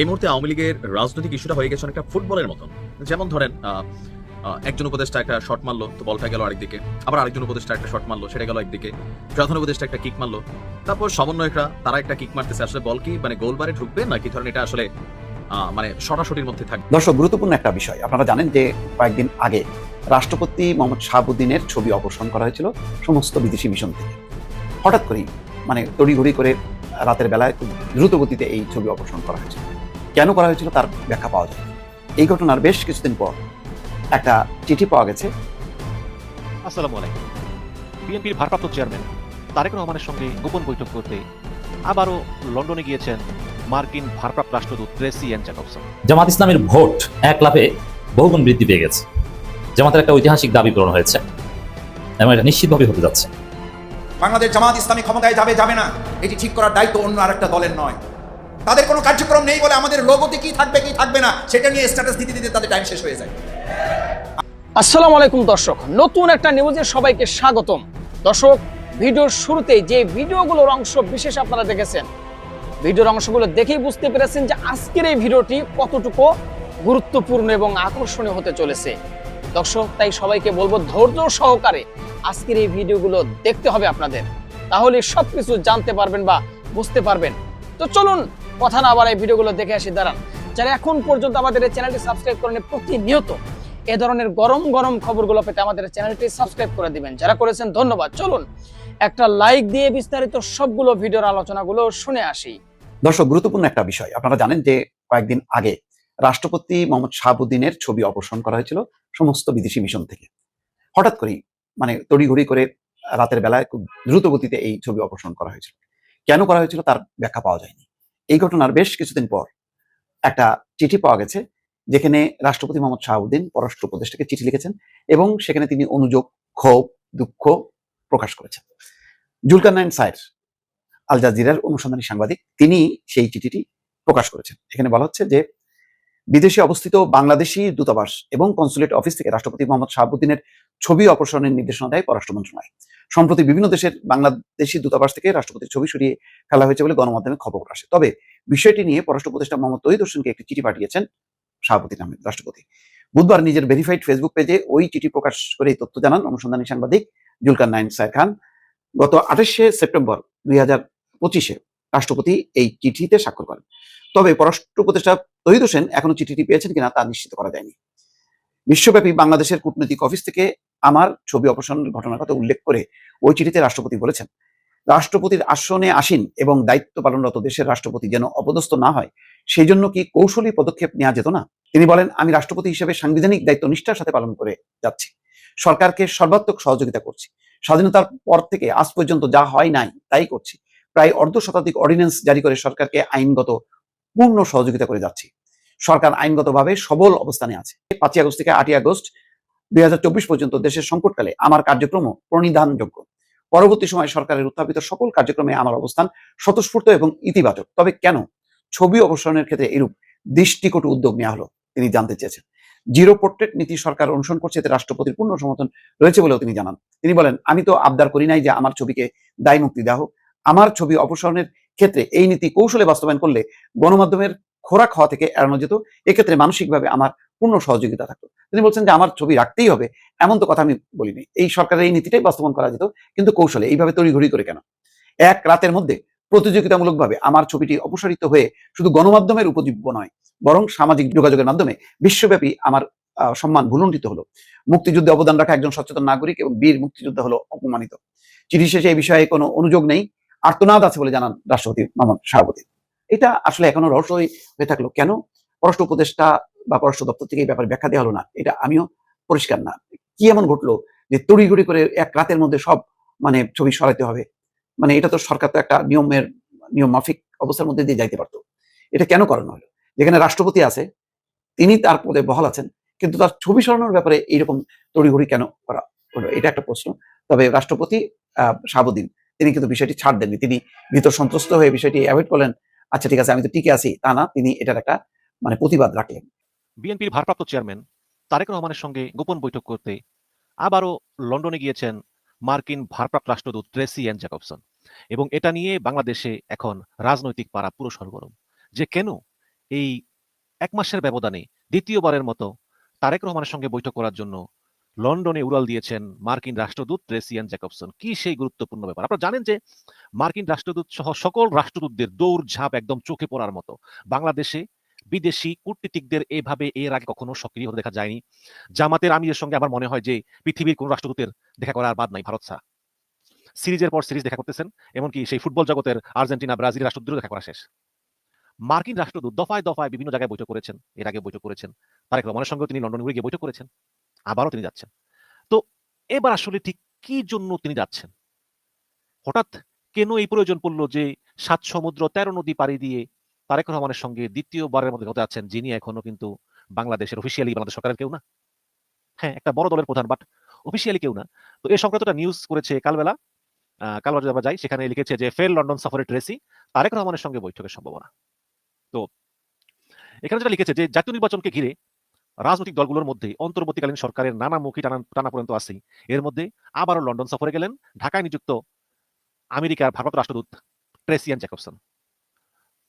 এই মুহূর্তে আওয়ামী লীগের রাজনৈতিক ইস্যুটা হয়ে গেছে অনেকটা ফুটবলের মতন। যেমন ধরেন একজন উপদেষ্টা একটা শট মারলো, তো বলটা গেল আরেকদিকে। আবার আরেকজন উপদেষ্টা একটা শট মারলো, সেটা গেল একদিকে। প্রধান উপদেষ্টা একটা কিক মারলো। তারপর সমন্বয়করা, তারা একটা কিক মারতেছে। আসলে বল কি মানে গোল বারে ঢুকবে, নাকি ধরেন এটা আসলে মানে শটাশটির মধ্যে থাকবে? দর্শক, গুরুত্বপূর্ণ একটা বিষয়। আপনারা জানেন যে কয়েকদিন আগে রাষ্ট্রপতি মোহাম্মদ শাহাবুদ্দিনের ছবি অপসারণ করা হয়েছিল সমস্ত বিদেশি মিশন থেকে। হঠাৎ করেই মানে তড়িঘড়ি করে রাতের বেলায় খুব দ্রুত গতিতে এই ছবি অপসারণ করা হয়েছিল। কেন করা হয়েছিল তার ব্যাখ্যা পাওয়া যায়। এই ঘটনার বেশ কিছুদিন পর একটা চিঠি পাওয়া গেছে। আসসালামু আলাইকুম। বিএনপির ভারপ্রাপ্ত চেয়ারম্যান তারেক রহমানের সঙ্গে গোপন বৈঠক করতে আবারও লন্ডনে গিয়েছেন মার্কিন ভারপ্রাপ্ত রাষ্ট্রদূত ট্রেসি অ্যান জ্যাকবসন জামাত ইসলামের ভোট এক লাফে বহুগুণ বৃদ্ধি পেয়ে গেছে। জামাতের একটা ঐতিহাসিক দাবি পূরণ হয়েছে এবং এটা নিশ্চিতভাবে হতে যাচ্ছে। বাংলাদেশ জামাত ইসলামী ক্ষমতায় যাবে যাবে না। এটি ঠিক করার দায়িত্ব অন্য আরেকটা দলের নয়। তাদের কোনো কার্যক্রম নেই বলে আমাদের লোগোতে কি থাকবে কি থাকবে না, সেটা নিয়ে স্ট্যাটাস দিতে দিতে তাদের টাইম শেষ হয়ে যায়। আসসালামু আলাইকুম দর্শক, নতুন একটা নিউজে সবাইকে স্বাগতম। দর্শক, ভিডিওর শুরুতে যে ভিডিওগুলোর অংশ বিশেষ আপনারা দেখেছেন, ভিডিওর অংশগুলো দেখেই বুঝতে পেরেছেন যে আজকের এই ভিডিওটি কতটুকু গুরুত্বপূর্ণ এবং আকর্ষণীয় হতে চলেছে। দর্শক, তাই সবাইকে বলব ধৈর্য সহকারে আজকের এই ভিডিওগুলো দেখতে হবে আপনাদের। তাহলে সবকিছু জানতে পারবেন বা বুঝতে পারবেন। তো চলুন কথা না আবার এই ভিডিওগুলো দেখে আসি, দাঁড়ান। যারা এখন পর্যন্ত আমাদের এই চ্যানেলটি সাবস্ক্রাইব করেন প্রতিনিয়ত এ ধরনের গরম গরম খবরগুলো পেতে আমাদের চ্যানেলটি সাবস্ক্রাইব করে দিবেন। যারা করেছেন, ধন্যবাদ। চলুন, একটা লাইক দিয়ে বিস্তারিত সবগুলো ভিডিওর আলোচনাগুলো শুনে আসি। দর্শক, গুরুত্বপূর্ণ একটা বিষয়। আপনারা জানেন যে কয়েকদিন আগে রাষ্ট্রপতি মোহাম্মদ শাহাবুদ্দিনের ছবি অপসারণ করা হয়েছিল সমস্ত বিদেশি মিশন থেকে। হঠাৎ করেই মানে তড়িঘড়ি করে রাতের বেলায় খুব দ্রুত গতিতে এই ছবি অপসারণ করা হয়েছিল। কেন করা হয়েছিল তার ব্যাখ্যা পাওয়া যায়নি। এই ঘটনার বেশ কিছুদিন পর একটা চিঠি পাওয়া গেছে, যেখানে রাষ্ট্রপতি মোহাম্মদ শাহাবুদ্দিন পররাষ্ট্র উপদেষ্টাকে চিঠি লিখেছেন এবং সেখানে তিনি অনুযোগ, ক্ষোভ, দুঃখ প্রকাশ করেছেন। জুলকারনাইন সাইর আল জাজিরার অনুসন্ধানী সাংবাদিক, তিনি সেই চিঠিটি প্রকাশ করেছেন। এখানে বলা হচ্ছে যে বিদেশে অবস্থিত বাংলাদেশি দূতাবাস এবং কনসুলেট অফিস থেকে রাষ্ট্রপতি মোহাম্মদ শাহাবুদ্দিনের ছবি অপসারণের নির্দেশনা দেয় পররাষ্ট্র মন্ত্রণালয়। সম্প্রতি বিভিন্ন দেশের বাংলাদেশি দূতাবাস থেকে রাষ্ট্রপতির ছবি সরিয়ে ফেলা হয়েছে বলে গণমাধ্যমে খবর আসে। তবে বিষয়টি নিয়ে পররাষ্ট্র উপদেষ্টা মোহাম্মদ তহিদ হোসেনকে একটি চিঠি পাঠিয়েছেন শাহাবুদ্দিন আহমেদ, রাষ্ট্রপতি। বুধবার নিজের ভেরিফাইড ফেসবুক পেজে ওই চিঠি প্রকাশ করে এই তথ্য জানান অনুসন্ধানী সাংবাদিক জুলকার নাইন সায়ের খান। গত আঠাশে সেপ্টেম্বর দুই হাজার পঁচিশে রাষ্ট্রপতি এই চিঠিতে স্বাক্ষর করেন। তবে পররাষ্ট্র উপদেষ্টা তহিদ হোসেন এখনও চিঠিটি পেয়েছেন কিনা তা নিশ্চিত করা যায়নি। বিশ্বব্যাপী বাংলাদেশের কূটনৈতিক অফিস থেকে আমার ছবি অপসারণের ঘটনার কথা উল্লেখ করে ওই চিঠিতে রাষ্ট্রপতি বলেছেন, রাষ্ট্রপতির আসনে আসীন এবং দায়িত্ব পালনরত দেশের রাষ্ট্রপতি যেন অপদস্থ না হয় সেই জন্য কি কৌশলী পদক্ষেপ নেওয়া যেত না? তিনি বলেন, আমি রাষ্ট্রপতি হিসেবে সাংবিধানিক দায়িত্ব নিষ্ঠার সাথে পালন করে যাচ্ছি। সরকারকে সর্বাত্মক সহযোগিতা করছি। স্বাধীনতার পর থেকে আজ পর্যন্ত যা হয় নাই, তাই করছি। প্রায় অর্ধ শতাধিক অর্ডিন্যান্স জারি করে সরকারকে আইনগত পূর্ণ সহযোগিতা করে যাচ্ছি। সরকার আইনগতভাবে সবল অবস্থানে আছে। পাঁচই আগস্ট থেকে আটই আগস্ট দুই হাজার চব্বিশ পর্যন্ত দেশের সংকটকালে আমার কার্যক্রম প্রণিধানযোগ্য। পরবর্তী সময় সরকারের উত্থাপিত সকল কার্যক্রমে আমার অবস্থান স্বতঃস্ফূর্ত এবং ইতিবাচক। তবে কেন? ছবি অপসারণের ক্ষেত্রে এরূপ দৃষ্টিকটু উদ্যোগ নেওয়া হলো, তিনি জানতে চেয়েছেন। জিরো পোর্ট্রেট নীতি সরকার অনুসরণ করছে এতে রাষ্ট্রপতির পূর্ণ সমর্থন রয়েছে বলেও তিনি জানান। তিনি বলেন, আমি তো আবদার করি নাই যে আমার ছবিকে দায় মুক্তি দেওয়া হোক। আমার ছবি অপসারণের ক্ষেত্রে এই নীতি কৌশলে বাস্তবায়ন করলে গণমাধ্যমের খোরাক হওয়া থেকে এড়ানো যেত, এক্ষেত্রে মানসিকভাবে আমার পূর্ণ সহযোগিতা থাকতো। তিনি বলছেন যে, আমার ছবি রাখতেই হবে, এমন তো কথা আমি বলিনি। এই সরকারের এই নীতিটাই বাস্তবায়ন করা যেত, কিন্তু কৌশলে এইভাবে তড়িঘড়ি করে কেন? এক রাতের মধ্যে প্রতিযোগিতামূলকভাবে আমার ছবিটি অপসারিত হয়ে শুধু গণমাধ্যমের উপজীব্য নয়, বরং সামাজিক যোগাযোগের মাধ্যমে বিশ্বব্যাপী আমার সম্মান ভুলুণ্ঠিত হলো। মুক্তিযুদ্ধে অবদান রাখা একজন সচেতন নাগরিক এবং বীর মুক্তিযোদ্ধা হলো অপমানিত। চিঠি শেষে এই বিষয়ে কোনো অনুযোগ নেই। আর্তনাদ আছে বলে জানান রাষ্ট্রপতি মোহাম্মদ শাহাবুদ্দিন। এটা আসলে এখনও রহস্যই হয়ে থাকল। কেন? পররাষ্ট্র উপদেষ্টা বা পররাষ্ট্র দপ্তর থেকে এই ব্যাপারে ব্যাখ্যা দেওয়া হলো না। এটা আমিও পরিষ্কার না। কি এমন ঘটলো যে তড়িঘড়ি করে এক রাতের মধ্যে সব মানে ছবি সরাইতে হবে? মানে এটা তো সরকার তো একটা নিয়মের নিয়ম মাফিক অবস্থার মধ্যে দিয়ে যাইতে পারতো। এটা কেন করানো হলো? যেখানে রাষ্ট্রপতি আছে, তিনি তার পদে বহাল আছেন, কিন্তু তার ছবি সরানোর ব্যাপারে এইরকম তড়িঘড়ি কেন করা হলো? এটা একটা প্রশ্ন। তবে রাষ্ট্রপতি, আহ, শাহাবুদ্দিন তিনি কিন্তু বিষয়টি ছাড় দেননি। তিনি ভিতর সন্ত্রস্ত হয়ে বিষয়টি অ্যাভয়েড করলেন। আচ্ছা ঠিক আছে, আমি তো টিকে আছি। তা না, তিনি এটার একটা মানে প্রতিবাদ রাখলেন। বিএনপির ভারপ্রাপ্ত চেয়ারম্যান তারেক রহমানের সঙ্গে গোপন বৈঠক করতে আবারও লন্ডনে গিয়েছেন মার্কিন ভারপ্রাপ্ত রাষ্ট্রদূত ট্রেসি অ্যান জ্যাকবসন। এবং এটা নিয়ে বাংলাদেশে এখন রাজনৈতিক পাড়া পুরো সরগরম। যে কেন এই এক মাসের ব্যবধানে দ্বিতীয়বারের মতো তারেক রহমানের সঙ্গে বৈঠক করার জন্য লন্ডনে উড়াল দিয়েছেন মার্কিন রাষ্ট্রদূত ট্রেসিয়ান জ্যাকবসন। কি সেই গুরুত্বপূর্ণ ব্যাপার? আপনারা জানেন যে মার্কিন রাষ্ট্রদূত সহ সকল রাষ্ট্রদূতদের দৌড় ঝাঁপ একদম চোখে পড়ার মতো। বাংলাদেশে বিদেশি কূটনীতিকদের এভাবে এর আগে কখনো সক্রিয় হতে দেখা যায়নি। জামাতের আমিরের সঙ্গে আমার মনে হয় যে পৃথিবীর কোন রাষ্ট্রদূতের দেখা করার বাদ নাই ভারত ছাড়া সিরিজের পর সিরিজ দেখা করতেছেন, এমনকি সেই ফুটবল জগতের আর্জেন্টিনা ব্রাজিল রাষ্ট্রদূতও দেখা করা শেষ। মার্কিন রাষ্ট্রদূত দফায় দফায় বিভিন্ন জায়গায় বৈঠক করেছেন, এর আগে বৈঠক করেছেন। তারেক রহমানের সঙ্গেও তিনি লন্ডনে গিয়ে বৈঠক করেছেন। আবারও তিনি যাচ্ছেন। তো এবার আসলে ঠিক কি জন্য তিনি যাচ্ছেন? হঠাৎ কেন এই প্রয়োজন পড়ল যে সাত সমুদ্র তেরো নদী পাড়ি দিয়ে তারেক রহমানের সঙ্গে দ্বিতীয়বারের মধ্যে হতে যাচ্ছেন যিনি এখনও কিন্তু বাংলাদেশের অফিসিয়ালি বাংলাদেশ সরকারের কেউ না? হ্যাঁ একটা বড় দলের প্রধান বাট অফিসিয়ালি কেউ না। তো এই সংক্রান্তটা নিউজ করেছে কালবেলা কালবেলা যদি যাই সেখানে লিখেছে যে ফের লন্ডন সফরে ট্রেসি তারেক রহমানের সঙ্গে বৈঠকের সম্ভাবনা। তো এখানে যেটা লিখেছে যে জাতীয় নির্বাচনকে ঘিরে রাজনৈতিক দলগুলোর মধ্যে অন্তর্বর্তীকালীন সরকারের নানামুখী টানা টানা পর্যন্ত আছেই। এর মধ্যে আবারও লন্ডন সফরে গেলেন ঢাকায় নিযুক্ত আমেরিকার ভারপ্রাপ্ত রাষ্ট্রদূত ট্রেসিয়ান জ্যাকবসন।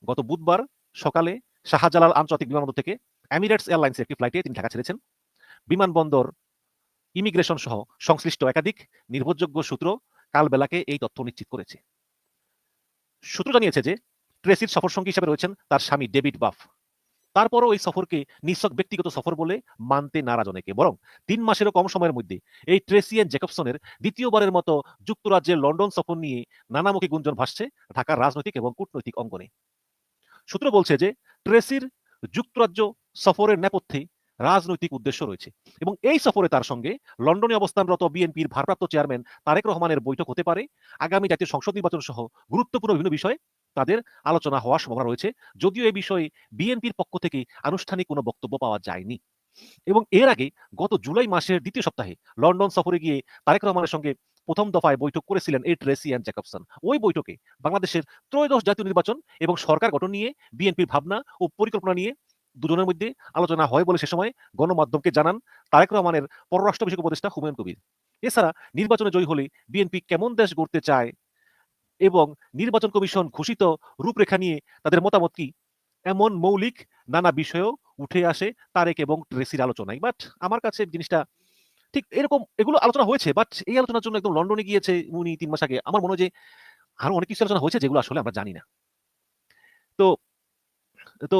গত বুধবার সকালে শাহজালাল আন্তর্জাতিক বিমানবন্দর থেকে এমিরেটস এয়ারলাইন্সের একটি ফ্লাইটে তিনি ঢাকা ছেড়েছেন। বিমানবন্দর, ইমিগ্রেশন সহ সংশ্লিষ্ট একাধিক নির্ভরযোগ্য সূত্র কালবেলাকে এই তথ্য নিশ্চিত করেছে। সূত্র জানিয়েছে যে ট্রেসির সফর সঙ্গী হিসেবে রয়েছেন তার স্বামী ডেভিড বাফ। তারপরও এই সফরকে নিঃসক ব্যক্তিগত সফর বলে মানতে নারাজ অনেকে। বরং তিন মাসেরও কম সময়ের মধ্যে এই ট্রেসিয়ান জ্যাকবসনের দ্বিতীয়বারের মতো যুক্তরাজ্যের লন্ডন সফর নিয়ে নানামুখী গুঞ্জন ভাসছে ঢাকার রাজনৈতিক এবং কূটনৈতিক অঙ্গনে। সূত্র বলছে যে ট্রেসির যুক্তরাজ্য সফরের নেপথ্যে রাজনৈতিক উদ্দেশ্য রয়েছে এবং এই সফরে তার সঙ্গে লন্ডনে অবস্থানরত বিএনপির ভারপ্রাপ্ত চেয়ারম্যান তারেক রহমানের বৈঠক হতে পারে। আগামী জাতীয় সংসদ নির্বাচন সহ গুরুত্বপূর্ণ বিভিন্ন বিষয়ে তাদের আলোচনা হওয়ার সম্ভাবনা রয়েছে। যদিও এই বিষয়ে বিএনপির পক্ষ থেকে আনুষ্ঠানিক কোনো বক্তব্য পাওয়া যায়নি। এবং এর আগে গত জুলাই মাসের দ্বিতীয় সপ্তাহে লন্ডন সফরে গিয়ে তারেক রহমানের সঙ্গে প্রথম দফায় বৈঠক করেছিলেন এই ট্রেসি অ্যান্ড জ্যাকবসন। ওই বৈঠকে বাংলাদেশের ত্রয়োদশ জাতীয় নির্বাচন এবং সরকার গঠন নিয়ে, বিএনপির ভাবনা ও পরিকল্পনা নিয়ে দুজনের মধ্যে আলোচনা হয় বলে সে সময় গণমাধ্যমকে জানান তারেক রহমানের পররাষ্ট্র বিষয়ক উপদেষ্টা হুমায়ুন কবির। এছাড়া নির্বাচনে জয়ী হলে বিএনপি কেমন দেশ গড়তে চায় এবং নির্বাচন কমিশন ঘোষিত রূপরেখা নিয়ে তাদের মতামত কি? এমন মৌলিক নানা বিষয়েও উঠে আসে তারেক এবং ট্রেসির আলোচনায়। বাট আমার কাছে জিনিসটা ঠিক এরকম এগুলো আলোচনা হয়েছে, বাট এই আলোচনার জন্য একদম লন্ডনে গিয়েছে উনি তিন মাস আগে। আমার মনে হয় যে আরও অনেক কিছু আলোচনা হয়েছে যেগুলো আসলে আমরা জানি না। তো তো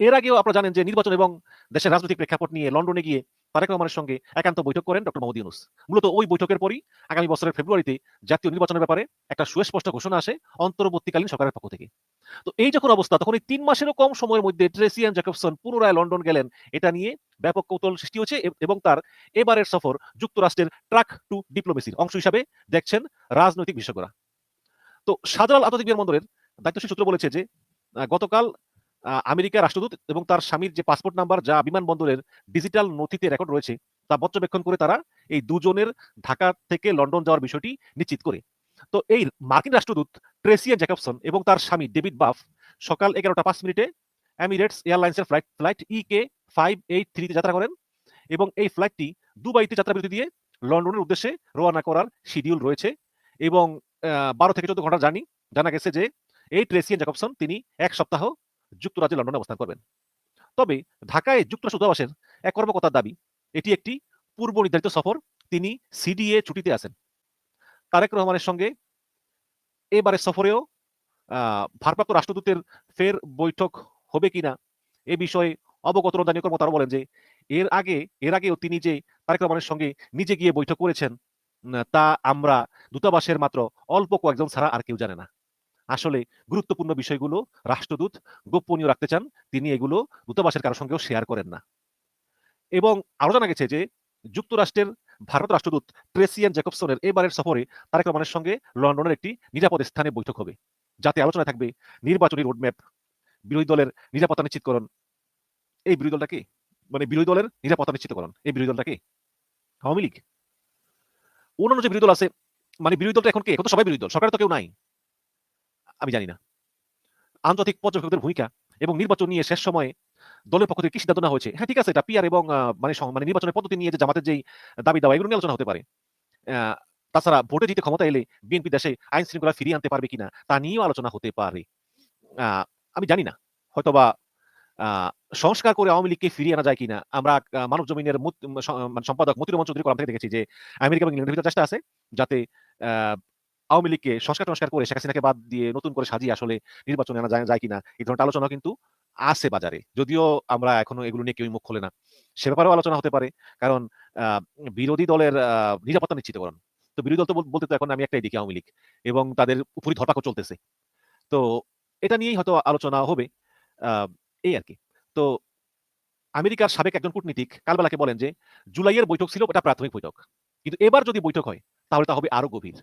এর আগেও আপনারা জানেন যে নির্বাচন এবং দেশের রাজনৈতিক প্রেক্ষাপট নিয়ে লন্ডনে গিয়ে তারেক রহমানের সঙ্গে একান্ত বৈঠক করেন ডক্টর মোহাম্মদ ইউনুস। মূলত ওই বৈঠকের পরই আগামী বছরের ফেব্রুয়ারিতে জাতীয় নির্বাচনের ব্যাপারে একটা সুস্পষ্ট ঘোষণা আসে অন্তর্বর্তীকালীন সরকারের পক্ষ থেকে। তো এই যখন অবস্থা, তখন এই তিন মাসেরও কম সময়ের মধ্যে ট্রেসিয়ান জ্যাকবসন পুনরায় লন্ডন গেলেন। এটা নিয়ে ব্যাপক কৌতূহল সৃষ্টি হয়েছে এবং তার এবারের সফর যুক্তরাষ্ট্রের ট্রাক টু ডিপ্লোমেসির অংশ হিসাবে দেখছেন রাজনৈতিক বিশেষজ্ঞরা। তো শাহজালাল আন্তর্জাতিক বিমানবন্দরের দায়িত্বশীল সূত্র বলেছে যে গতকাল আমেরিকার রাষ্ট্রদূত এবং তার স্বামীর যে পাসপোর্ট নাম্বার যা বিমানবন্দরের ডিজিটাল নথিতে রেকর্ড রয়েছে, তা পর্যবেক্ষণ করে তারা এই দুজনের ঢাকা থেকে লন্ডন যাওয়ার বিষয়টি নিশ্চিত করে। তো এই মার্কিন রাষ্ট্রদূত ট্রেসিয়ান জ্যাকবসন এবং তার স্বামী ডেভিড বাফ সকাল এগারোটা পাঁচ মিনিটে এমিরেটস এয়ারলাইন্সের flight flight E K five eight থ্রিতে যাত্রা করেন এবং এই ফ্লাইটটি দুবাইতে যাত্রা বিরতি দিয়ে লন্ডনের উদ্দেশ্যে রওনা করার শিডিউল রয়েছে এবং বারো থেকে চোদ্দ ঘণ্টা জানি জানা গেছে যে এই ট্রেসিয়ান জ্যাকবসন তিনি এক সপ্তাহ যুক্তরাজ্যে লন্ডনে অবস্থান করবেন। তবে ঢাকায় যুক্তরাষ্ট্র দূতাবাসের এক কর্মকর্তার দাবি, এটি একটি পূর্ব নির্ধারিত সফর। তিনি সিডিএ ছুটিতে আছেন। তারেক রহমানের সঙ্গে এবারে সফরেও ভারপ্রাপ্ত রাষ্ট্রদূতের ফের বৈঠক হবে কিনা, এ বিষয়ে অবগত রঞ্জানী কর্মকর্তারা বলেন যে, এর আগে, এর আগেও তিনি যে তারেক রহমানের সঙ্গে নিজে গিয়ে বৈঠক করেছেন তা আমরা দূতাবাসের মাত্র অল্প কয়েকজন ছাড়া আর কেউ জানে না। আসলে গুরুত্বপূর্ণ বিষয়গুলো রাষ্ট্রদূত গোপনীয় রাখতে চান, তিনি এগুলো দূতাবাসের কারোর সঙ্গেও শেয়ার করেন না। এবং আরও জানা গেছে যে, যুক্তরাষ্ট্রের ভারত রাষ্ট্রদূত ট্রেসিয়ান জ্যাকবসনের এবারের সফরে তারেক রহমানের সঙ্গে লন্ডনের একটি নিরাপদ স্থানে বৈঠক হবে, যাতে আলোচনা থাকবে নির্বাচনী রোডম্যাপ বিরোধী দলের নিরাপত্তা নিশ্চিতকরণ। এই বিরোধী দলটাকে? মানে বিরোধী দলের নিরাপত্তা নিশ্চিতকরণ। এই বিরোধী দলটাকে? আওয়ামী লীগ? অন্যান্য যে বিরোধী দল আছে মানে বিরোধী দলটা এখন কে? এখন তো সবাই বিরোধী দল, সরকার তো কেউ নাই। আমি জানি না। আন্তর্জাতিক পর্যবেক্ষকদের ভূমিকা এবং নির্বাচন নিয়ে শেষ সময়ে দলের পক্ষ থেকে কি সিদ্ধান্ত হয়েছে? হ্যাঁ ঠিক আছে, এটা পিআর এবং মানে মানে নির্বাচনের পদ্ধতি নিয়ে যে জামাতের যেই দাবি দাওয়া, এগুলো আলোচনা হতে পারে। তাছাড়া ভোটে জিতে ক্ষমতা এলে বিএনপি দেশে আইন শৃঙ্খলা ফিরিয়ে আনতে পারবে কিনা তা নিয়েও আলোচনা হতে পারে। আমি জানি না। হয়তোবা সংস্কার করে আওয়ামী লীগকে ফিরিয়ে আনা যায় কিনা। আমরা মানব জমিনের মানে সম্পাদক মতির রহমান চৌধুরী কলাম থেকে দেখেছি যে আমেরিকা এবং ইংল্যান্ডের ভিতরে চেষ্টা আছে যাতে আওয়ামী লীগকে সংস্কার সংস্কার করে শেখ হাসিনাকে বাদ দিয়ে নতুন করে সাজিয়ে আসলে নির্বাচনে আনা যায় কিনা, এই ধরনের আলোচনা কিন্তু আছে বাজারে। যদিও আমরা এখনও এগুলো নিয়ে কেউই মুখ খোলে না। সে ব্যাপারেও আলোচনা হতে পারে। কারণ বিরোধী দলের নিরাপত্তা নিশ্চিতকরণ তো বিরোধী দল তো বলতে তো এখন আমি একটাই দেখি আওয়ামী লীগ এবং তাদের উপরই ধরপাকড় চলতেছে। তো এটা নিয়েই হয়তো আলোচনা হবে এই আর কি। তো আমেরিকার সাবেক একজন কূটনীতিক কালবেলাকে বলেন যে, জুলাইয়ের বৈঠক ছিল, এটা প্রাথমিক বৈঠক। কিন্তু এবার যদি বৈঠক হয়, তাহলে তা হবে আরও গভীর।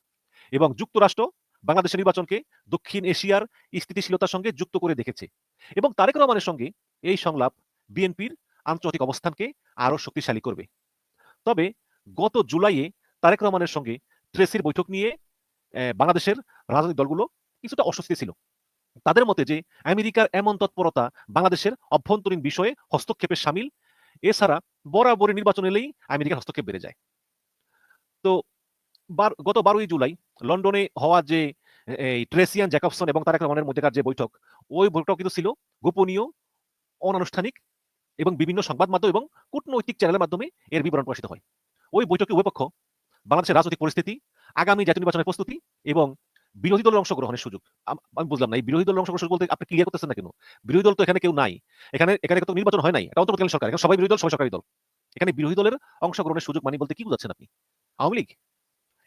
এবং যুক্তরাষ্ট্র বাংলাদেশের নির্বাচনকে দক্ষিণ এশিয়ার স্থিতিশীলতার সঙ্গে যুক্ত করে দেখেছে। এবং তারেক রহমানের সঙ্গে এই সংলাপ বিএনপির আন্তর্জাতিক অবস্থানকে আরও শক্তিশালী করবে। তবে গত জুলাইয়ে তারেক রহমানের সঙ্গে ট্রেসির বৈঠক নিয়ে বাংলাদেশের রাজনৈতিক দলগুলো কিছুটা অস্বস্তি ছিল। তাদের মতে যে, আমেরিকার এমন তৎপরতা বাংলাদেশের অভ্যন্তরীণ বিষয়ে হস্তক্ষেপের সামিল, এছাড়া বরাবরই নির্বাচন এলেই আমেরিকার হস্তক্ষেপ বেড়ে যায়। তো গত বারোই জুলাই লন্ডনে হওয়া যে এই ট্রেসিয়ান জ্যাকবসন এবং তারেক রহমানের মধ্যেকার যে বৈঠক, ওই বৈঠক কিন্তু ছিল গোপনীয়, অনানুষ্ঠানিক এবং বিভিন্ন সংবাদ মাধ্যম এবং কূটনৈতিক চ্যানেলের মাধ্যমে এর বিবরণ প্রকাশিত হয়। ওই বৈঠকে উভয় পক্ষ বাংলাদেশের রাজনৈতিক পরিস্থিতি, আগামী জাতীয় নির্বাচনের প্রস্তুতি এবং বিরোধী দলের অংশগ্রহণের সুযোগ। আমি বুঝলাম না, এই বিরোধী দলের অংশগ্রহণ বলতে আপনি ক্লিয়ার করতেছেন না কেন? বিরোধী দল তো এখানে কেউ নাই। এখানে এখানে তো নির্বাচন হয় নাই, এটা অন্তর্বর্তীকালীন সরকার, এখানে সবাই বিরোধী দল, সবাই সরকারি দল। এখানে বিরোধী দলের অংশগ্রহণের সুযোগ মানে বলতে কি বুঝাচ্ছেন আপনি? আওয়ামী লীগ?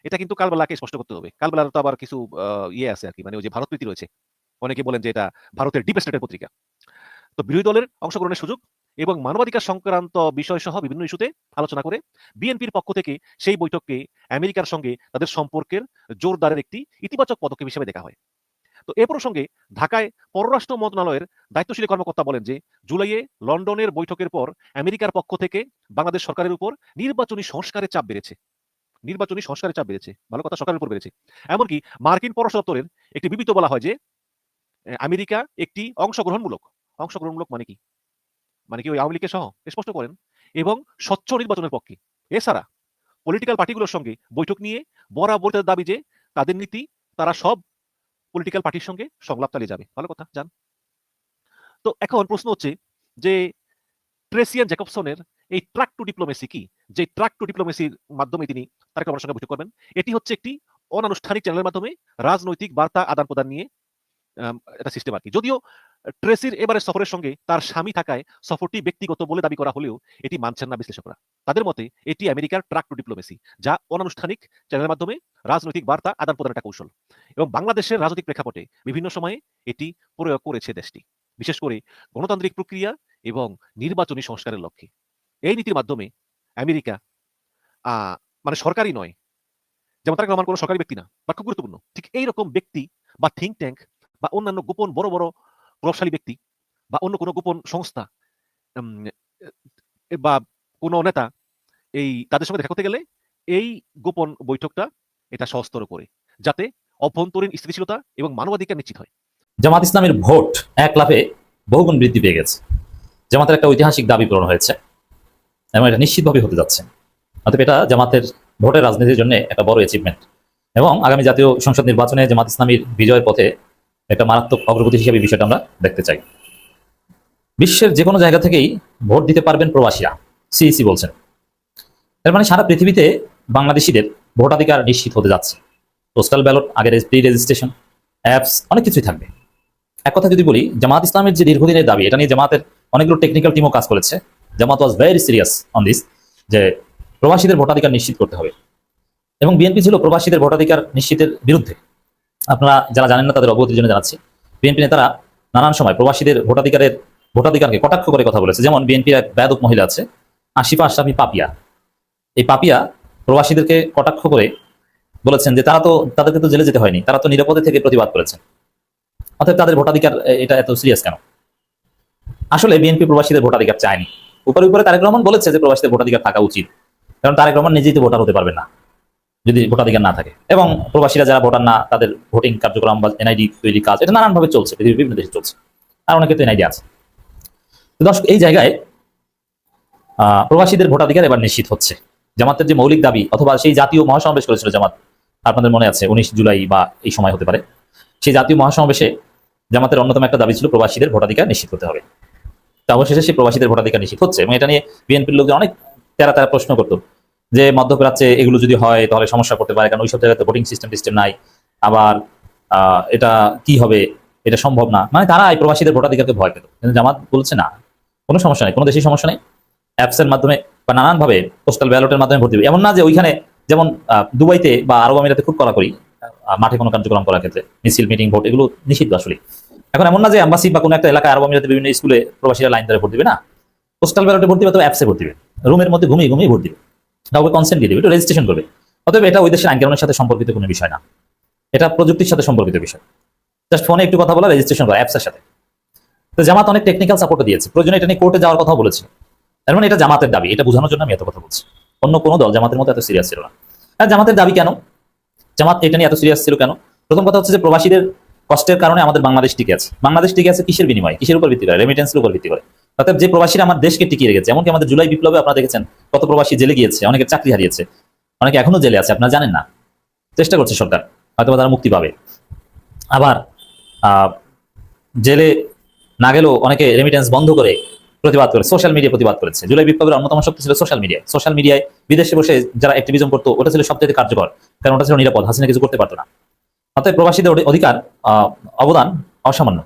এটা কিন্তু কালবেলাকে স্পষ্ট করতে হবে। কালবেলার তো আবার কিছু ইয়ে আছে আর কি মানে ওই যে ভারত প্রীতি রয়েছে। অনেকে বলেন যে এটা ভারতের ডিপ স্টেটের পত্রিকা। তো বিরোধী দলের অংশগ্রহণের সুযোগ এবং মানবাধিকার সংক্রান্ত বিষয় সহ বিভিন্ন ইস্যুতে আলোচনা করে বিএনপির পক্ষ থেকে সেই বৈঠককে আমেরিকার সঙ্গে তাদের সম্পর্কের জোরদারের একটি ইতিবাচক পদক্ষেপ হিসেবে দেখা হয়। তো এ প্রসঙ্গে ঢাকায় পররাষ্ট্র মন্ত্রণালয়ের দায়িত্বশীল কর্মকর্তা বলেন যে, জুলাইয়ে লন্ডনের বৈঠকের পর আমেরিকার পক্ষ থেকে বাংলাদেশ সরকারের উপর নির্বাচনী সংস্কারের চাপ বেড়েছে। নির্বাচনী সংস্কারের চাপ বেড়েছে, ভালো কথা সরকারের উপর বেড়েছে। এমনকি মার্কিন পররাষ্ট্র দপ্তরের একটি বিবৃত বলা হয় যে আমেরিকা একটি অংশগ্রহণমূলক অংশগ্রহণমূলক মানে কি? মানে কি ওই আওয়ামী লীগের সহ? স্পষ্ট করেন। এবং স্বচ্ছ নির্বাচনের পক্ষে। এছাড়া পলিটিক্যাল পার্টিগুলোর সঙ্গে বৈঠক নিয়ে বরাবর তাদের দাবি যে, তাদের নীতি, তারা সব পলিটিক্যাল পার্টির সঙ্গে সংলাপ চালিয়ে যাবে। ভালো কথা জান তো এখন প্রশ্ন হচ্ছে যে ট্রেসিয়ান জ্যাকবসনের এই ট্রাক টু ডিপ্লোমেসি কি? যে ট্রাক টু ডিপ্লোমেসির মাধ্যমে তিনি তারেক রহমানের সঙ্গে বৈঠক করবেন, এটি হচ্ছে একটি অনানুষ্ঠানিক চ্যানেলের মাধ্যমে রাজনৈতিক বার্তা আদান প্রদান নিয়ে একটা সিস্টেম আর কি। যদিও ট্রেসির এবারে সফরের সঙ্গে তার স্বামী থাকায় সফরটি ব্যক্তিগত বলে দাবি করা হলেও এটি মানছেন না বিশ্লেষকরা। তাদের মতে এটি আমেরিকার ট্রাক টু ডিপ্লোমেসি যা অনানুষ্ঠানিক চ্যানেলের মাধ্যমে রাজনৈতিক বার্তা আদান প্রদানের একটা কৌশল। এবং বাংলাদেশের রাজনৈতিক প্রেক্ষাপটে বিভিন্ন সময়ে এটি প্রয়োগ করেছে দেশটি। বিশেষ করে গণতান্ত্রিক প্রক্রিয়া এবং নির্বাচনী সংস্কারের লক্ষ্যে। এই নীতির মাধ্যমে আমেরিকা মানে সরকারি নয়, যেমন তারেক রহমান কোনো সরকারি ব্যক্তি না, বা খুব গুরুত্বপূর্ণ। ঠিক এই রকম ব্যক্তি বা থিঙ্ক ট্যাঙ্ক বা অন্যান্য গোপন বড় বড় প্রভাবশালী ব্যক্তি বা অন্য কোনো গোপন সংস্থা বা কোনো নেতা এই তাদের সঙ্গে দেখা করতে গেলে এই গোপন বৈঠকটা এটা সহস্তর করে, যাতে অভ্যন্তরীণ স্থিতিশীলতা এবং মানবাধিকার নিশ্চিত হয়। জামাত ইসলামের ভোট এক লাফে বহুগুণ বৃদ্ধি পেয়ে গেছে। জামাতের একটা ঐতিহাসিক দাবি পূরণ হয়েছে। এবং এটা নিশ্চিতভাবে হতে যাচ্ছে। অতএব এটা জামাতের ভোটের রাজনীতির জন্য একটা বড় অ্যাচিভমেন্ট এবং আগামী জাতীয় সংসদ নির্বাচনে জামাত ইসলামীর বিজয়ের পথে একটা মারাত্মক অগ্রগতি হিসেবে বিষয়টা আমরা দেখতে চাই। বিশ্বের যে কোনো জায়গা থেকেই ভোট দিতে পারবেন প্রবাসীরা, সিইসি বলছেন। এর মানে সারা পৃথিবীতে বাংলাদেশিদের ভোটাধিকার নিশ্চিত হতে যাচ্ছে। পোস্টাল ব্যালট আগের প্রি রেজিস্ট্রেশন অ্যাপস অনেক কিছুই থাকবে। এক কথা যদি বলি, জামাত ইসলামের যে দীর্ঘদিনের দাবি, এটা নিয়ে জামাতের অনেকগুলো টেকনিক্যাল টিমও কাজ করেছে। Jamaat was very serious on this যে প্রবাসীদের ভোটাধিকার নিশ্চিত করতে হবে। এবং বিএনপি ছিল প্রবাসীদের ভোটাধিকার নিশ্চিতের বিরুদ্ধে। আপনারা যারা জানেন না, তাদের অবগতির জন্য জানাচ্ছি। বিএনপি নেতারা নানান সময় প্রবাসীদের ভোটাধিকারের, ভোটাধিকারকে কটাক্ষ করে কথা বলেছে। যেমন বিএনপির এক ব্যাদক মহিলা আছে, আশিফা আশরাফি পাপিয়া। এই পাপিয়া প্রবাসীদেরকে কটাক্ষ করে বলেছেন যে তারা তো, তাদেরকে তো জেলে যেতে হয়নি, তারা তো নিরাপদে থেকে প্রতিবাদ করেছেন। অর্থাৎ তাদের ভোটাধিকার এটা এত সিরিয়াস কেন? আসলে বিএনপি প্রবাসীদের ভোটাধিকার চায়নি। উপরে উপরে তারেক রহমান বলেছে যে প্রবাসীদের ভোটাধিকার থাকা উচিত। কারণ তারেক রহমান নিজেই তো ভোটার হতে পারবেন না, যদি ভোটাধিকার না থাকে। এবং প্রবাসীরা যারা ভোটার না, তাদের ভোটিং কার্যক্রম বা এনআইডি তৈরি কাজ, এটা নানানভাবে চলছে, পৃথিবীর বিভিন্ন দেশে চলছে। আর অনেকে তো এনআইডি আছে। দর্শক, এই জায়গায় প্রবাসীদের ভোটাধিকার এবার নিশ্চিত হচ্ছে। জামাতের যে মৌলিক দাবি, অথবা সেই জাতীয় মহাসমাবেশ করেছিল জামাত, আপনাদের মনে আছে, উনিশ জুলাই বা এই সময় হতে পারে। সেই জাতীয় মহাসমাবেশে জামাতের অন্যতম একটা দাবি ছিল, প্রবাসীদের ভোটাধিকার নিশ্চিত করতে হবে। অবশেষে সেই প্রবাসীদের ভোটাধিকার নিশ্চিত হচ্ছে। এবং এটা নিয়ে বিএনপির লোকজন অনেক তেরা তারা প্রশ্ন করতো যে মধ্যপ্রাচ্যে এগুলো যদি হয় তাহলে সমস্যা করতে পারে, কারণ ওইসব জায়গাতে ভোটিং সিস্টেম টিস্টেম নাই। আবার এটা কি হবে? এটা সম্ভব না। মানে তারা এই প্রবাসীদের ভোটাধিকারকে ভয় পেত। কিন্তু জামাত বলছে, না, কোনো সমস্যা নেই, কোনো দেশের সমস্যা নেই। অ্যাপস এর মাধ্যমে বা নানান ভাবে পোস্টাল ব্যালটের মাধ্যমে ভোট দিবে। এমন না যে ওইখানে যেমন দুবাইতে বা আরব আমিরাতে খুব কড়াকড়ি মাঠে কোনো কার্যক্রম করার ক্ষেত্রে, মিছিল মিটিং ভোট এগুলো নিষিদ্ধ আসলে এখন এমন না যে অ্যাম্বাসি বা কোনো একটা এলাকায় আরব আমিরাতে বিভিন্ন স্কুলে প্রবাসীরা লাইন ধরে ভোট দিবে, না। পোস্টাল ব্যালটে ভোট দিবে তো অ্যাপসে ভোট দিবে। রুমের মধ্যে ঘুমিয়ে ঘুমিয়ে ভোট দিবে। কাউকে কনসেন্ট দিয়ে দিবে, এটা রেজিস্ট্রেশন করবে। অতএব এটা ওই দেশের আইনকানুনের সাথে সম্পর্কিত কোনো বিষয় না। এটা প্রযুক্তির সাথে সম্পর্কিত বিষয়। জাস্ট ফোনে একটু কথা বলা রেজিস্ট্রেশন করা অ্যাপসের সাথে। তো জামাত অনেক টেকনিক্যাল সাপোর্ট দিয়েছে। প্রয়োজনে এটা নিয়ে কোর্টে যাওয়ার কথা বলেছে। তার মানে এটা জামাতের দাবি। এটা বোঝানোর জন্য আমি এত কথা বলছি। অন্য কোনো দল জামাতের মতো এত সিরিয়াস ছিল না। জামাতের দাবি কেন? জামাত এটা নিয়ে এত সিরিয়াস ছিল কেন? প্রথম কথা হচ্ছে যে প্রবাসীদের কষ্টের কারণে আমাদের বাংলাদেশ টিকে আছে। বাংলাদেশ টিকে আছে কিসের বিনিময়ে? কিসের উপর ভিত্তি করে? রেমিটেন্সের উপর ভিত্তি করে। অর্থাৎ যে প্রবাসীরা আমার দেশকে টিকিয়ে রেখেছে, এমনকি আমাদের জুলাই বিপ্লবে আপনারা দেখেছেন কত প্রবাসী জেলে গিয়েছে, অনেকের চাকরি হারিয়েছে, অনেকে এখনও জেলে আছে, আপনারা জানেন না। চেষ্টা করছে সরকার হয়তো তারা মুক্তি পাবে। আবার জেলে না গেলেও অনেকে রেমিটেন্স বন্ধ করে প্রতিবাদ করে সোশ্যাল মিডিয়া প্রতিবাদ করেছে। জুলাই বিপ্লবের অন্যতম শক্তি ছিল সোশ্যাল মিডিয়া সোশ্যাল মিডিয়ায় বিদেশে বসে যারা অ্যাক্টিভিজম করতো, ওটা ছিল সবচেয়ে কার্যকর, কারণ ওটা ছিল নিরাপদ। হাসিনা কিছু করতে পারতো না। অতএব প্রবাসীদের অধিকার অবদান অসামান্য।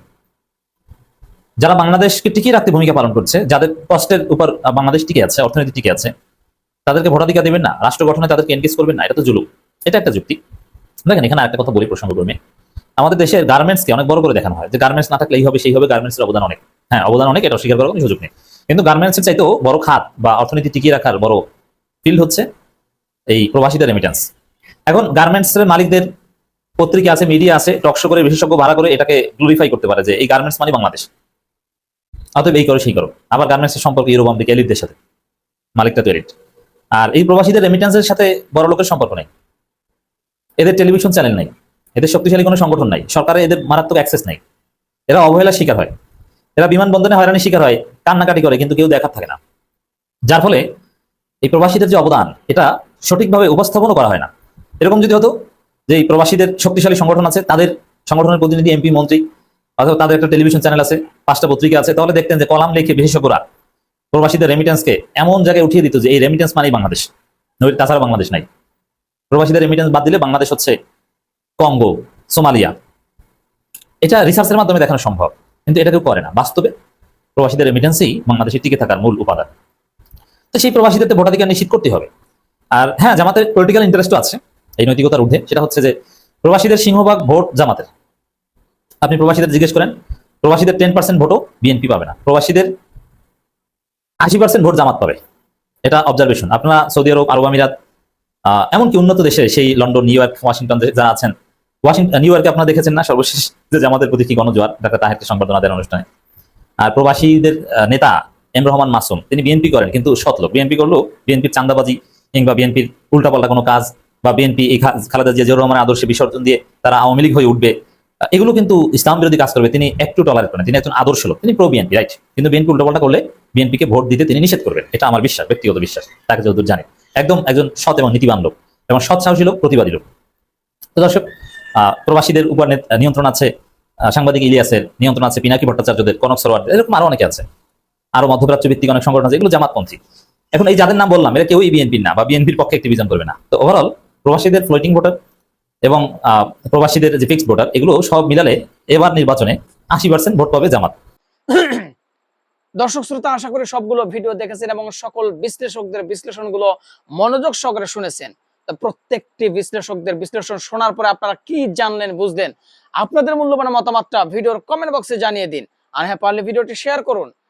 যারা বাংলাদেশকে টিকিয়ে রাখতে ভূমিকা পালন করছে, যাদের কষ্টের উপর বাংলাদেশ টিকে আছে, অর্থনীতি টিকে আছে, তাদেরকে ভোটাধিকার দেবেন না, রাষ্ট্র গঠনে তাদেরকে এনগেজ করবেন না, এটা তো জুলুম। এটা একটা যুক্তি। দেখেন, এখানে একটা কথা বলি প্রসঙ্গ ক্রমে আমাদের দেশের গার্মেন্টসকে অনেক বড় করে দেখানো হয়। যে গার্মেন্টস না থাকলে এই হবে সেই হবে গার্মেন্টসের অবদান অনেক। হ্যাঁ অবদান অনেক, এটা অস্বীকার করার কোনো সুযোগ নেই। কিন্তু গার্মেন্টসের চাইতেও বড় খাত বা অর্থনীতি টিকিয়ে রাখার বড় ফিল্ড হচ্ছে এই প্রবাসীদের রেমিটেন্স এখন গার্মেন্টস এর মালিকদের পত্রিকা আছে মিডিয়া আছে টকশো করে বিশেষজ্ঞ ভাড়া করে এটাকে গ্লোরিফাই করতে পারে যে এই গার্মেন্টস মানে বাংলাদেশ। অতএব এই করো সেই করো। আবার গার্মেন্টস এর সম্পর্ক ইউরোপ, আমেরিকা, এলিটদের সাথে। মালিকটা তো এলিট। আর এই প্রবাসীদের রেমিটেন্সের সাথে বড় লোকের সম্পর্ক নেই। এদের টেলিভিশন চ্যানেল নাই। এদের শক্তিশালী কোনো সংগঠন নাই। সরকারে এদের মারাত্মক অ্যাক্সেস নাই। এরা অবহেলার শিকার হয়। এরা বিমানবন্দরে হয়রানির শিকার হয়, কান্নাকাটি করে, কিন্তু কেউ দেখার থাকে না। যার ফলে এই প্রবাসীদের যে অবদান, এটা সঠিকভাবে উপস্থাপনও করা হয় না। এরকম যদি হতো যে প্রবাসীদের শক্তিশালী সংগঠন আছে, তাদের সংগঠনের প্রতিনিধি এমপি, মন্ত্রী, অথবা তাদের একটা টেলিভিশন চ্যানেল আছে, পাঁচটা পত্রিকা আছে, তাহলে দেখতেন যে কলাম লিখে বিশেষজ্ঞরা প্রবাসীদের রেমিটেন্সকে এমন জায়গায় উঠিয়ে দিত যে এই রেমিটেন্স মানেই বাংলাদেশ, নইলে তাছাড়া বাংলাদেশ নাই। প্রবাসীদের রেমিটেন্স বাদ দিলে বাংলাদেশ হচ্ছে কঙ্গো, সোমালিয়া। এটা রিসার্চের মাধ্যমে দেখানো সম্ভব, কিন্তু এটা কেউ করে না। বাস্তবে প্রবাসীদের রেমিটেন্সই বাংলাদেশের টিকে থাকার মূল উপাদান। তো সেই প্রবাসীদের ভোটাধিকার নিশ্চিত করতে হবে। আর হ্যাঁ জামাতের পলিটিক্যাল ইন্টারেস্টও আছে। এই নৈতিকতার ঊর্ধ্বে, সেটা হচ্ছে যে প্রবাসীদের সিংহভাগ ভোট জামাতের। আপনি প্রবাসীদের জিজ্ঞেস করেন, প্রবাসীদের টেন পার্সেন্ট ভোটও বিএনপি পাবে না। প্রবাসীদের আশি পার্সেন্ট ভোট জামাত পাবে। এটা অবজারভেশন আপনারা সৌদি আরব আরব আমিরাত এমনকি উন্নত দেশে সেই লন্ডন, নিউ ইয়র্ক, ওয়াশিংটন যারা আছেন, ওয়াশিংটন, নিউ ইয়র্কে আপনারা দেখেছেন না? সর্বশেষ যে জামাতের প্রতি কি গণজোয়ার? ডাক্তার তাহেরকে সংবর্ধনা দেন অনুষ্ঠানে। আর প্রবাসীদের নেতা এম রহমান মাসুম, তিনি বিএনপি করেন, কিন্তু সৎ লোক। বিএনপি করলেও বিএনপির চান্দাবাজি কিংবা বিএনপির উল্টাপাল্টা কোনো কাজ বা বিএনপি এই খালেদা জিয়া রহমানের আদর্শে বিসর্জন দিয়ে তারা আওয়ামী লীগ হয়ে উঠবে এগুলো কিন্তু ইসলাম বিরোধী কাজ করবে। তিনি একটু টলারেট করেন তিনি একজন আদর্শ লোক। তিনি প্রো বিএনপি রাইট কিন্তু বিএনপি উল্টাপাল্টা করলে বিএনপিকে ভোট দিতে তিনি নিষেধ করবেন। এটা আমার বিশ্বাস, ব্যক্তিগত বিশ্বাস। তাকে যতদূর জানে। একদম একজন সৎ এবং নীতিবান লোক এবং সৎ সাহসী লোক, প্রতিবাদী লোক। তো দর্শক প্রবাসীদের উপর নিয়ন্ত্রণ আছে সাংবাদিক ইলিয়াসের নিয়ন্ত্রণ আছে, পিনাকি ভট্টাচার্যদের, কনক সরোয়ার এরকম আরও অনেকে আছে। আরও মধ্যপ্রাচ্য ভিত্তিক অনেক সংগঠন আছে, এগুলো জামাতপন্থী। এখন এই যাদের নাম বললাম, এরা কেউই বিএনপির না বা বিএনপির পক্ষে অ্যাক্টিভিজম করবে না। তো ওভারঅল প্রবাসীদের ফ্লোটিং ভোটার এবং প্রবাসীদের যে ফিক্সড ভোটার এগুলো সব মিলালে এবার নির্বাচনে আশি পার্সেন্ট ভোট পাবে জামাত। দর্শক শ্রোতা, আশা করি সবগুলো ভিডিও দেখেছেন এবং সকল বিশ্লেষকদের বিশ্লেষণগুলো মনোযোগ সহকারে শুনেছেন। প্রত্যেকটি বিশ্লেষকদের বিশ্লেষণ শোনার পরে আপনারা কি জানলেন, বুঝলেন? আপনাদের মূল্যবান মতামতটা ভিডিওর কমেন্ট বক্সে জানিয়ে দিন। আর হ্যাঁ পারলে ভিডিওটি শেয়ার করুন।